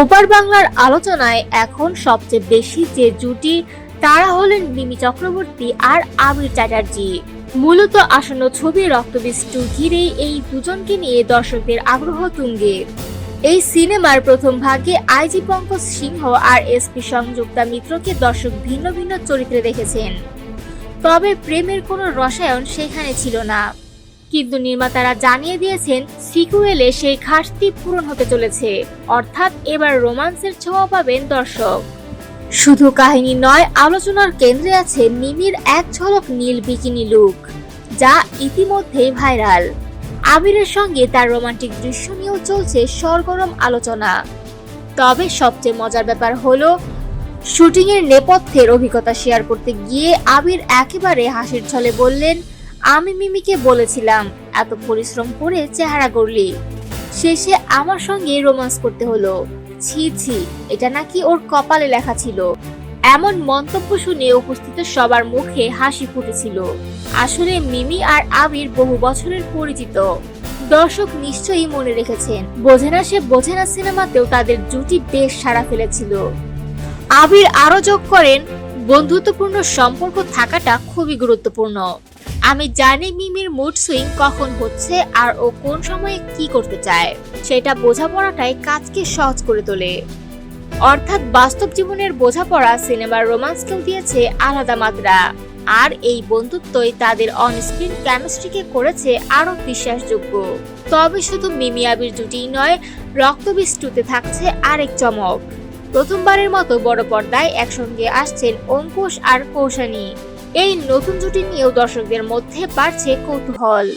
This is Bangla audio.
ওপার বাংলার আলোচনায় এখন সবচেয়ে বেশি যে জুটি, তারা হলেন মিমি চক্রবর্তী আর আবির চ্যাটার্জি। মূলত আসন্ন ছবি রক্তবীজ ঘিরেই এই দুজনকে নিয়ে দর্শকদের আগ্রহ তুঙ্গে। এই সিনেমার প্রথম ভাগে আইজি পঙ্কজ সিংহ আর এসপি সংযুক্তা মিত্রকে দর্শক ভিন্ন ভিন্ন চরিত্রে দেখেছেন। তবে প্রেমের কোনো রসায়ন সেখানে ছিল না। কিন্তু নির্মাতারা জানিয়ে দিয়েছেন সিকুয়েলে সেই ঘাটতি পূরণ হতে চলেছে। অর্থাৎ এবার রোমান্সের ছোঁয়া পাবেন দর্শক। শুধু কাহিনী নয়, আলোচনার কেন্দ্রে আছে মিমির এক ঝলক নীল বিকিনি লুক, যা ইতিমধ্যেই ভাইরাল। আবিরের সঙ্গে তার রোমান্টিক দৃশ্য নিয়েও চলছে সরগরম আলোচনা। তবে সবচেয়ে মজার ব্যাপার হলো, শুটিংয়ের নেপথ্যের অভিজ্ঞতা শেয়ার করতে গিয়ে আবির একেবারে হাসির ছলে বললেন, আমি মিমিকে বলেছিলাম এত পরিশ্রম করে চেহারা গড়লি। শেষে আমার সঙ্গে রোমান্স করতে হলো। ছি ছি, এটা নাকি ওর কপালে লেখা ছিল। এমন মন্তব্য শুনে উপস্থিত সবার মুখে হাসি ফুটেছিল। আসলে মিমি আর আবির বহু বছরের পরিচিত। দর্শক নিশ্চয়ই মনে রেখেছেন, বোঝে না সে বোঝে না সিনেমাতেও তাদের জুটি বেশ সাড়া ফেলেছিল। আবির আরও যোগ করেন, বন্ধুত্বপূর্ণ সম্পর্ক থাকাটা খুবই গুরুত্বপূর্ণ। আমি জানি মিমির মুড সুইং কখন হচ্ছে আর ও কোন সময়ে কি করতে চায়। সেটা বোঝাপড়াটাই কাজকে সহজ করে তোলে। অর্থাৎ বাস্তব জীবনের বোঝাপড়া সিনেমার রোমান্সকেও দিয়েছে আলাদা মাত্রা। আর এই বন্ধুত্বই তাদের অনস্ক্রিন কেমিস্ট্রিকে করেছে আরও বিশ্বাসযোগ্য। তবে শুধু মিমি আবির জুটিই নয় রক্তবীজ টুতে থাকছে আরেক চমক। প্রথমবারের মতো বড় পর্দায় একসঙ্গে আসছেন অঙ্কুশ আর কৌশানী। এই নতুন জুটি নিয়েও দর্শকদের মধ্যে বাড়ছে কৌতূহল।